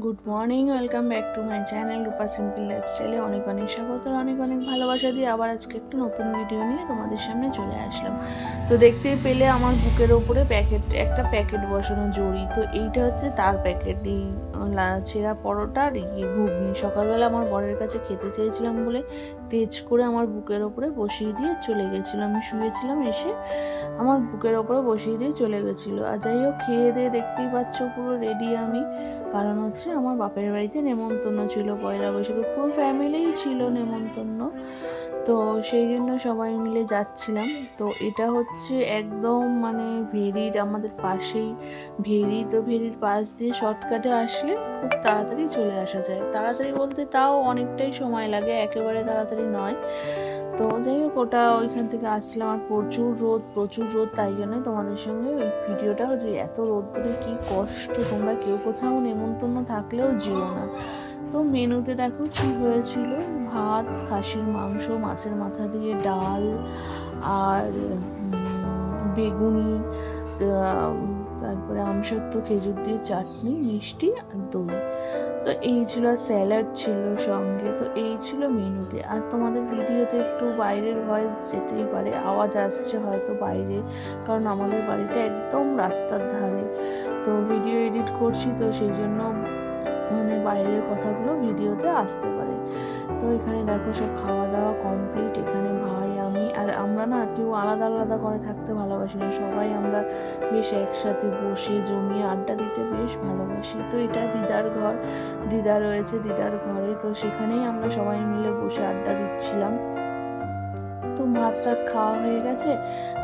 Good morning, welcome back to my channel Rupa simple লাইফস্টাইলে অনেক অনেক স্বাগত আর অনেক অনেক ভালোবাসা দিয়ে আবার আজকে একটু নতুন ভিডিও নিয়ে তোমাদের সামনে চলে আসলাম। তো দেখতে পেলে আমার বুকের ওপরে প্যাকেট, একটা প্যাকেট বসানো জড়ি, তো এইটা হচ্ছে তার প্যাকেট। এই ছেঁড়া পরোটা আর ইয়ে ঘুগনি। সকালবেলা আমার বরের কাছে খেতে চেয়েছিলাম বলে তেজ করে আমার বুকের ওপরে বসিয়ে দিয়ে চলে গেছিল। আমি শুয়েছিলাম এসে আমার বুকের ওপরে বসিয়ে দিয়ে চলে গেছিল। আর যাই হোক, খেয়ে দিয়ে দেখতেই পাচ্ছ পুরো রেডি আমি। কারণ হচ্ছে আমার বাপের বাড়িতে নেমন্তন্ন ছিল। পয়লা বৈশাখে পুরো ফ্যামিলিই ছিল নেমন্তন্ন। তো সেই জন্য সবাই মিলে যাচ্ছিলাম। তো এটা হচ্ছে একদম মানে ভেরির আমাদের পাশেই। ভেরি তো ভেরির পাশ দিয়ে শর্টকাটে আসলে খুব তাড়াতাড়ি চলে আসা যায়। তাড়াতাড়ি বলতে তাও অনেকটাই সময় লাগে। একেবারে তাড়াতাড়ি নয়। তো যাই হোক, ওটা ওইখান থেকে আসছিলাম আর প্রচুর রোদ প্রচুর রোদ, তাই জন্য তোমাদের সঙ্গে ওই ভিডিওটা যে এত রোদ ধরে কী কষ্ট, তোমরা কেউ কোথাও নেমন্তন্ন থাকলেও যেও না। তো মেনুতে দেখো কি হয়েছিল? ভাত, খাসির মাংস, মাছের মাথা দিয়ে ডাল আর বেগুনি তারপরে আমসত্ব খেজুর দিয়ে চাটনি, মিষ্টি আর দই। তো এই ছিল স্যালাড ছিল সঙ্গে, তো এই ছিল মেনুতে। আর তোমাদের ভিডিওতে একটু বাইরের ভয়েস যেতেই পারে, আওয়াজ আসছে হয়তো বাইরে, কারণ আমাদের বাড়িটা একদম রাস্তার ধারে। তো ভিডিও এডিট করছি, তো সেই জন্য মানে বাইরের কথাগুলো ভিডিওতে আসতে পারে। তো এখানে দেখো সব খাওয়া দাওয়া কমপ্লিট। আমরা না কেউ আলাদা আলাদা করে থাকতে ভালোবাসি না। সবাই আমরা বেশ একসাথে বসে জমিয়ে আড্ডা দিতে বেশ ভালোবাসি। তো এটা দিদার ঘর, দিদা রয়েছে দিদার ঘরে। তো সেখানেই আমরা সবাই মিলে বসে আড্ডা দিচ্ছিলাম। তো ভাত টাত খাওয়া হয়ে গেছে।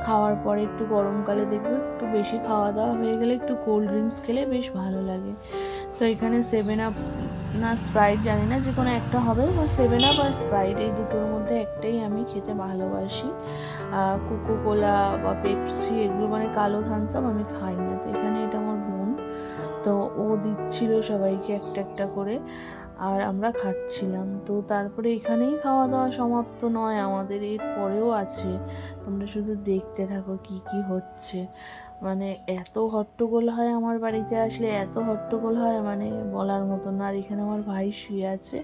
খাওয়ার পরে একটু গরমকালে দেখবে একটু বেশি খাওয়া দাওয়া হয়ে গেলে একটু কোল্ড ড্রিঙ্কস খেলে বেশ ভালো লাগে। তো এখানে সেভেন আপ না স্প্রাইট জানি না, যে কোনো একটা হবে, বা সেভেন আপ আর স্প্রাইট এই দুটোর মধ্যে একটাই আমি খেতে ভালোবাসি। কোকো কোলা বা পেপসি এগুলো মানে কালো থামস আপ আমি খাই না। তো এখানে এটা আমার বোন, তো ও দিচ্ছিল সবাইকে একটা একটা করে, আর আমরা খাচ্ছিলাম। তো তারপরে এখানেই খাওয়া দাওয়া সমাপ্ত নয়, আমাদের এর পরেও আছে। তোমরা শুধু দেখতে থাকো কি কি হচ্ছে। মানে এত হট্টগোল হয় আমার বাড়িতে আসলে, এত হট্টগোল হয় মানে বলার মতো না। আর এখানে আমার ভাই শুয়ে আছে,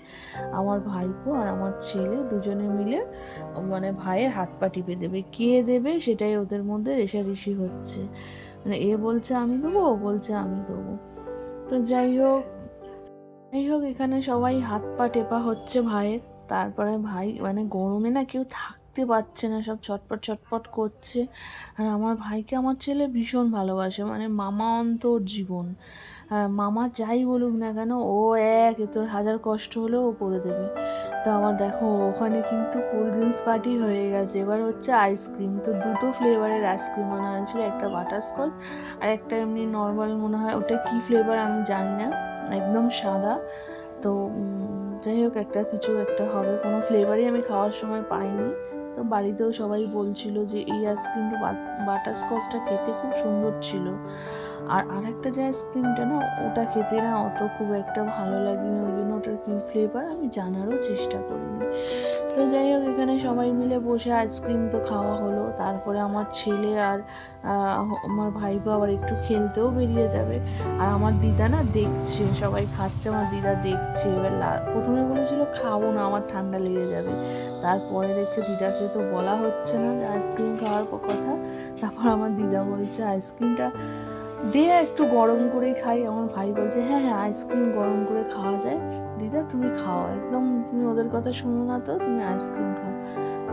আমার ভাইপো আর আমার ছেলে দুজনে মিলে মানে ভাইয়ের হাত পা টিপে দেবে। কে দেবে সেটাই ওদের মধ্যে রেশারেশি হচ্ছে। মানে এ বলছে, আমি দেবো, ও বলছে, আমি দেবো। তো যাই হোক যাই হোক, এখানে সবাই হাত পা টেপা হচ্ছে ভাইয়ের। তারপরে ভাই মানে গরমে না কেউ থাকতে পারছে না, সব ছটপট ছটপট করছে। আর আমার ভাইকে আমার ছেলে ভীষণ ভালোবাসে মানে মামা অন্তর জীবন। মামা যাই বলুক না কেন, ও এক, এ তোর হাজার কষ্ট হলেও ও করে দেবে। তো আমার দেখো, ওখানে কিন্তু কোল্ড ড্রিঙ্কস পার্টি হয়ে গেছে। এবার হচ্ছে আইসক্রিম তো দুটো ফ্লেভারের আইসক্রিম আনা হয়েছিল, একটা বাটারস্কচ আর একটা এমনি নর্মাল মনে হয়, ওটা কী ফ্লেভার আমি জানি না, একদম সাদা। তো যাই হোক, একটা কিছু একটা হবে, কোনো ফ্লেভারই আমি খাওয়ার সময় পাইনি। তো বাড়িতেও সবাই বলছিল যে এই আইসক্রিমটা বাটারস্কচটা খেতে খুব সুন্দর ছিল। আর আরেকটা যে আইসক্রিমটা না, ওটা খেতে না অত খুব একটা ভালো লাগেনি। ওই জন্য ওটার কী ফ্লেভার আমি জানারও চেষ্টা করিনি। তো যাই হোক, এখানে সবাই মিলে বসে আইসক্রিম তো খাওয়া হলো। তারপরে আমার ছেলে আর আমার ভাইপো আবার একটু খেলতেও বেরিয়ে যাবে। আর আমার দিদা না দেখছে, সবাই খাচ্ছে, আমার দিদা দেখছে। এবার প্রথমে বলেছিল, খাব না, আমার ঠান্ডা লেগে যাবে। তারপরে দেখছে, দিদাকে তো বলা হচ্ছে না আইসক্রিম খাওয়ার কথা। তারপর আমার দিদা বলছে আইসক্রিমটা দে একটু গরম করে খাই। আমার ভাই বলছে হ্যাঁ হ্যাঁ আইসক্রিম গরম করে খাওয়া যায়। দিদা, তুমি খাও। একদম তুমি ওদের কথা শুনো না তো, তুমি আইসক্রিম খাও।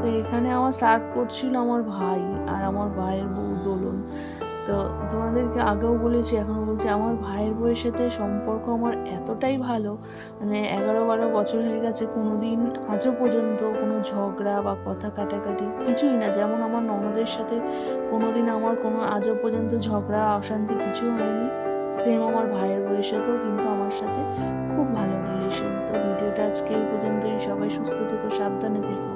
তো এখানে আমার সার্ভ করছিল আমার ভাই আর আমার ভাইয়ের বউ দোলন। তো তোমাদেরকে আগেও বলেছি, এখনও বলছি, আমার ভাইয়ের বউয়ের সাথে সম্পর্ক আমার এতটাই ভালো মানে এগারো বারো বছর হয়ে গেছে কোনো দিন আজও পর্যন্ত কোনো ঝগড়া বা কথা কাটাকাটি কিছুই না, যেমন আমার ননদের সাথে কোনো দিন আমার কোনো আজও পর্যন্ত ঝগড়া, অশান্তি কিছু হয়নি সেম আমার ভাইয়ের বউয়ের সাথেও কিন্তু আমার সাথে খুব ভালো রিলেশন তো ভিডিওটা আজকে এই পর্যন্তই, সবাই সুস্থ থেকো, সাবধানে থেকো।